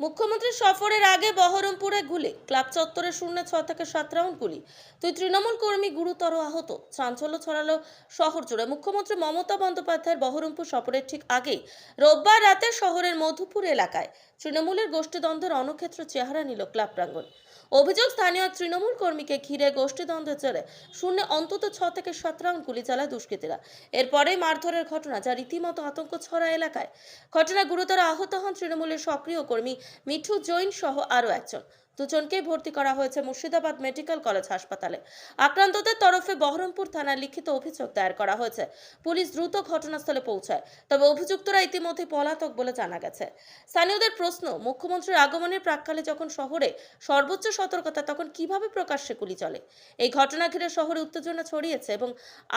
মুখ্যমন্ত্রী সফরের আগে বহরমপুরে গুলি। ক্লাব চত্বরে শূন্য ছ থেকে সাত রাউন্ড গুলি। দুই তৃণমূল কর্মী গুরুতর আহত। চাঞ্চল্য ছড়ালো শহর জুড়ে। মুখ্যমন্ত্রী মমতা বন্দ্যোপাধ্যায়ের বহরমপুর সফরের ঠিক আগেই রোববার রাতে শহরের মধুপুর এলাকায় তৃণমূলের গোষ্ঠীদ্বন্দ্বের রণক্ষেত্র চেহারা নিল ক্লাব প্রাঙ্গণ। অভিযোগ, স্থানীয় তৃণমূল কর্মীকে ঘিরে গোষ্ঠীদ্বন্দ্বের চলে শূন্য অন্তত ছ থেকে সাত রাউন্ড গুলি চালায় দুষ্কৃতীরা। এরপরেই মারধরের ঘটনা যা রীতিমতো আতঙ্ক ছড়া এলাকায়। ঘটনায় গুরুতর আহত হন তৃণমূলের সক্রিয় কর্মী মিঠু জৈন সহ আরও একজন। দুজনকেই ভর্তি করা হয়েছে মুর্শিদাবাদ মেডিকেল কলেজ হাসপাতালে। আক্রান্তদের তরফে বহরমপুর থানায় লিখিত অভিযোগ দায়ের করা হয়েছে। পুলিশ দ্রুত ঘটনাস্থলে পৌঁছায় তবে অভিযুক্তরা ইতিমধ্যে পলাতক বলে জানা গেছে। স্থানীয়দের প্রশ্ন মুখ্যমন্ত্রীর আগমনের প্রাককালে যখন শহরে সর্বোচ্চ সতর্কতা তখন কীভাবে প্রকাশ্যে গুলি চলে? এই ঘটনা ঘিরে শহরে উত্তেজনা ছড়িয়েছে এবং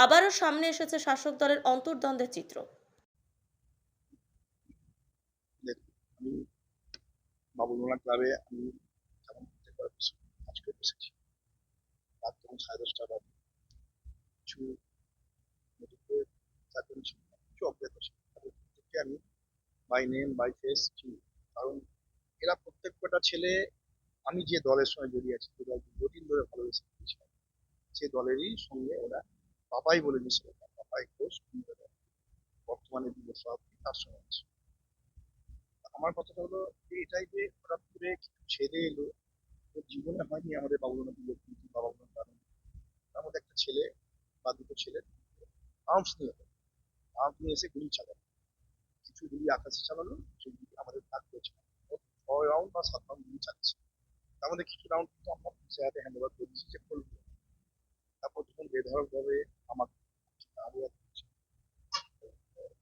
আবারও সামনে এসেছে শাসক দলের অন্তর্দ্বন্দ্বের চিত্র। দেখুন, ক্লাবে আমি যেমন প্রত্যেক বার বসি, আমি কারণ এরা প্রত্যেক কটা ছেলে, আমি যে দলের সঙ্গে জড়িয়ে আছি, যে দল দীর্ঘদিন ধরে ভালোবেসে সে দলেরই সঙ্গে ওরা পাপাই বলে দিয়েছিল পাপাই ঘোষ বর্তমানে যুব সভাপতি, তার সঙ্গে আছে। আমার কথাটা হলো এটাই যে হঠাৎ করে ছেলে এলো জীবনে হয়নি আমাদের বাবুলনা লক্ষ্মী বাবা কারণ তার মধ্যে একটা ছেলে বা দুটো ছেলে আর্মস নিয়ে আর্মস নিয়ে এসে গুলি চালালো কিছু গুলি আকাশে চালালো সেগুলি আমাদের ভাগ করেছে ছয় রাউন্ড বা সাত রাউন্ড গুলি চালাচ্ছে। তার মধ্যে কিছু রাউন্ড কিন্তু আমরা পুলিশের হাতে হ্যান্ড ওভার করে দিচ্ছি যে তারপর যখন বেধরক ভাবে আমাকে আরও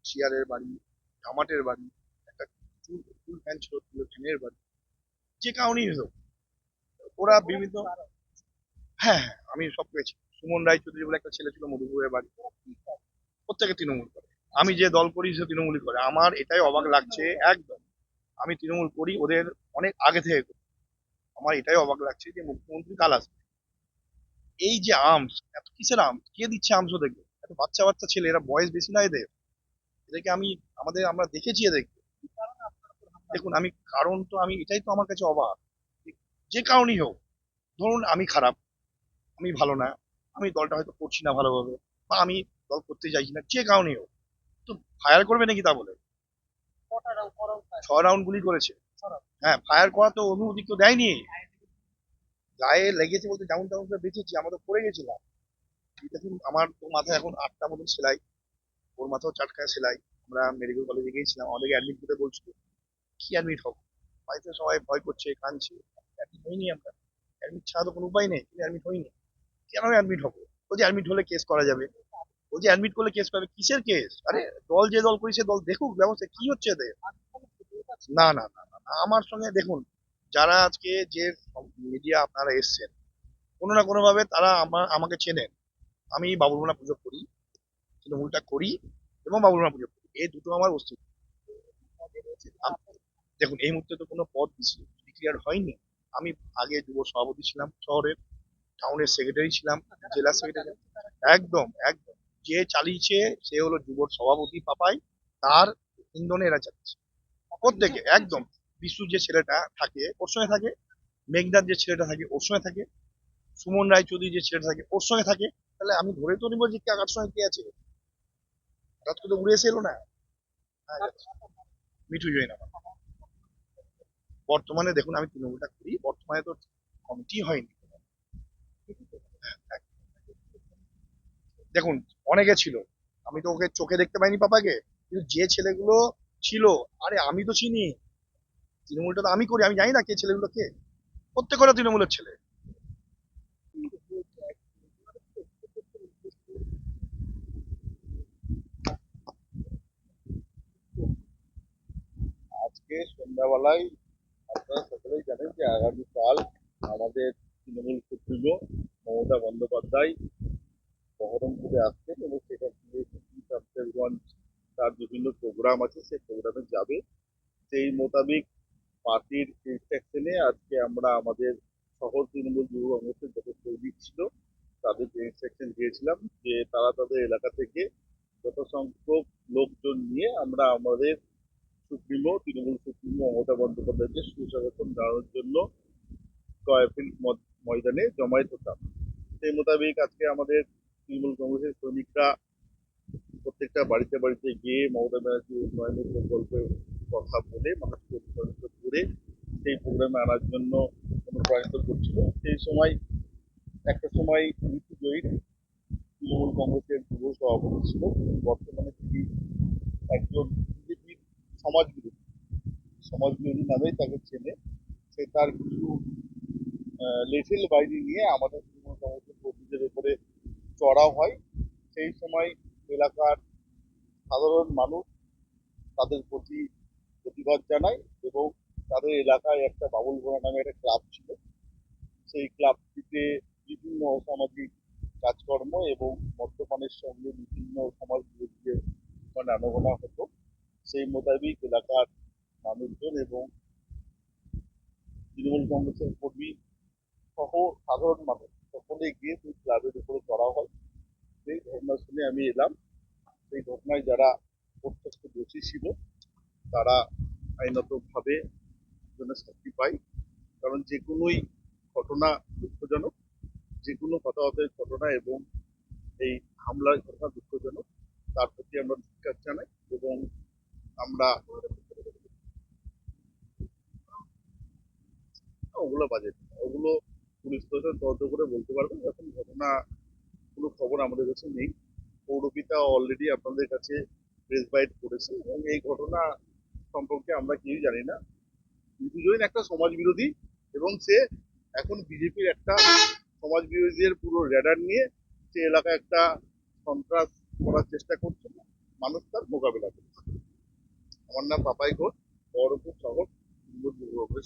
চেয়ারের বাড়ি টামাটের বাড়ি, একটা ফুল ফ্যান ছিল ফ্যানের বাড়ি, যে কারণেই হোক ওরা বিভিন্ন হ্যাঁ হ্যাঁ আমি সব পেয়েছি। সুমন রায়চৌধুরী বলে একটা ছেলে ছিল মধুপুরের বাড়ি। প্রত্যেকে তৃণমূল করে। আমি যে দল করি সে তৃণমূলই করে। আমার এটাই অবাক লাগছে একদম। আমি তৃণমূল করি ওদের অনেক আগে থেকে করি। আমার এটাই অবাক লাগছে যে মুখ্যমন্ত্রী কাল আসবে। এই যে আর্মস এত কিসের আর্মস? কে দিচ্ছে আর্মস ওদেরকে এত বাচ্চা বাচ্চা ছেলে এরা বয়স বেশি না এদের? এদেরকে আমি আমাদের আমরা দেখেছি এদেরকে। দেখুন আমি কারণ তো আমি এটাই তো আমার কাছে অবাক। যে কারণেই হোক ধরুন আমি খারাপ আমি ভালো না আমি দলটা হয়তো করছি না ভালোভাবে বা আমি দল করতে চাইছি না যে কারণেই হোক তো ফায়ার করবে নাকি তা বলে? ছ রাউন্ড গুলি করেছে। হ্যাঁ ফায়ার করা তো অনুমতি তো দেয়নি। গায়ে লেগেছে বলতে যেমন তেমন করে বেঁচেছি আমরা তো পড়ে গেছিলাম। দেখুন আমার তো মাথায় এখন আটটা মতন সেলাই। ওর মাথাও চাটকায় সেলাই। আমরা মেডিকেল কলেজে গিয়েছিলাম আমাদেরকে অ্যাডমিট করতে বলছিল। কি অ্যাডমিট হব? বাড়িতে সবাই ভয় করছে কাঁদছে। অ্যাডমিট হইনি আমরা। অ্যাডমিট ছাড়া তো কোনো উপায় নেই কিন্তু অ্যাডমিট হইনি কেন অ্যাডমিট হব? ও যে অ্যাডমিট হলে কেস করা যাবে। ও যে অ্যাডমিট করলে কেস করবে কিসের কেস আরে দল যে দল করি সে দল দেখুক, ব্যবস্থা কি হচ্ছে এদের? না না না আমার সঙ্গে দেখুন, যারা আজকে যে মিডিয়া আপনারা এসছেন, কোনো না কোনো ভাবে তারা আমার আমাকে চেনেন। আমি বাবুলমোনা পুজো করি, তৃণমূলটা করি এবং বাবুল বাবুলমোনা পুজো করি। এই দুটো আমার অস্তিত্ব। দেখুন, এই মুহূর্তে তো কোনো পদ ডিক্লিয়ার হয়নি। আমি আগে যুব সভাপতি ছিলাম শহরের টাউনের সেক্রেটারি ছিলাম জেলা সেক্রেটারি একদম একদম। যে চালিয়েছে সে হলো যুব সভাপতি পাপাই তার ইন্ধনে এরা চালিয়েছে। প্রত্যেকে একদম। বিশু যে ছেলেটা থাকে ওর সঙ্গে থাকে মেঘনাথ যে ছেলেটা থাকে ওর সঙ্গে থাকে সুমন রায়চৌধুরী যে ছেলেটা থাকে ওর সঙ্গে থাকে। তাহলে আমি ধরে তো নিবো যে কার সঙ্গে কে আছে? হঠাৎ করে উড়ে এসে এলো না? মিঠু জৈন আমার বর্তমানে দেখুন, আমি তৃণমূলটা করি, বর্তমানে তো কমিটি হয়নি। দেখুন, অনেকে ছিল, আমি তো ওকে চোখে দেখতে পাইনি পাপাকে, কিন্তু যে ছেলেগুলো ছিল, আরে আমি তো চিনি, তৃণমূলটা তো আমি করি, আমি জানি না কে ছেলেগুলো কে, প্রত্যেকটা তৃণমূলের ছেলে। আজকে সন্ধ্যাবেলায় আপনারা সকলেই জানেন যে আগামীকাল আমাদের তৃণমূল সুপ্রিমো মমতা বন্দ্যোপাধ্যায় বহরমপুরে আসছেন এবং সেখান থেকে তার বিভিন্ন প্রোগ্রাম আছে, সেই প্রোগ্রামে যাবে। সেই মোতাবেক পার্টির ইনস্ট্রাকশনে আজকে আমরা আমাদের শহর তৃণমূল যুব কংগ্রেসের যত কর্মী ছিল তাদেরকে ইনস্ট্রাকশন দিয়েছিলাম যে তারা তাদের এলাকা থেকে যত সংখ্যক লোকজন নিয়ে আমরা আমাদের সুপ্রিমো তৃণমূল সুপ্রিমো মমতা বন্দ্যোপাধ্যায়কে সুস্বাগতম জানানোর জন্য কয়েকদিন ময়দানে জমায়েত হতাম। সেই মোতাবেক আজকে আমাদের তৃণমূল কংগ্রেসের শ্রমিকরা প্রত্যেকটা বাড়িতে বাড়িতে গিয়ে মমতা ব্যানার্জি উন্নয়নের প্রকল্পের কথা বলে, মানুষকে করে সেই প্রোগ্রামে আনার জন্য অনুপ্রাণিত করছিল। সেই সময়, একটা সময় ঋতু জয়ীর তৃণমূল কংগ্রেসের যুব সভাপতি ছিল। বর্তমানে তিনি একজন বিজেপির সমাজবিরোধী সমাজবিরোধী নামেই তাকে চেনে। সে তার কিছু লেটেল বাইরে নিয়ে আমাদের তৃণমূল কর্মীদের উপরে চড়াও হয়। সেই সময় এলাকার সাধারণ মানুষ তাদের প্রতি প্রতিবাদ জানায় এবং তাদের এলাকায় একটা বাবুল গোড়া নামে একটা ক্লাব ছিল। সেই ক্লাবটিতে বিভিন্ন অসামাজিক কাজকর্ম এবং মদ্যপানের সঙ্গে বিভিন্ন সমাজ বিরোধীদের মানে আনাগোনা হতো। সেই মোতাবেক এলাকার মানুষজন এবং তৃণমূল কংগ্রেসের কর্মী সহ সাধারণ মানুষ সকলে গিয়ে সেই ক্লাবের উপরে করা হয়। সেই ঘটনা শুনে আমি এলাম। সেই ঘটনায় যারা প্রত্যক্ষ দোষী ছিল, তারা আইনতভাবে জন্য শাস্তি পায়। কারণ যে কোনোই ঘটনা দুঃখজনক, যে কোনো হতাহতের ঘটনা এবং এই হামলার ঘটনা দুঃখজনক, তার প্রতি আমরা ধিক্কার জানাই এবং আমরা ওগুলো বাজে ওগুলো পুলিশ প্রশাসন তদন্ত করে বলতে পারবে, এখন ঘটনা কোনো খবর আমাদের কাছে নেই। পৌরপিতা অলরেডি আপনাদের কাছে প্রেস বাইট করেছে এবং এই ঘটনা সম্পর্কে আমরা কেউই জানি না। দুজন একটা সমাজ বিরোধী এবং সে এখন বিজেপির একটা সমাজ বিরোধীদের পুরো র্যাডার নিয়ে সে এলাকায় একটা সন্ত্রাস করার চেষ্টা করছে। মানুষ তার মোকাবেলা করছে। আমার নাম পাপাই ঘোষ বড়পুর শহর সভাপতি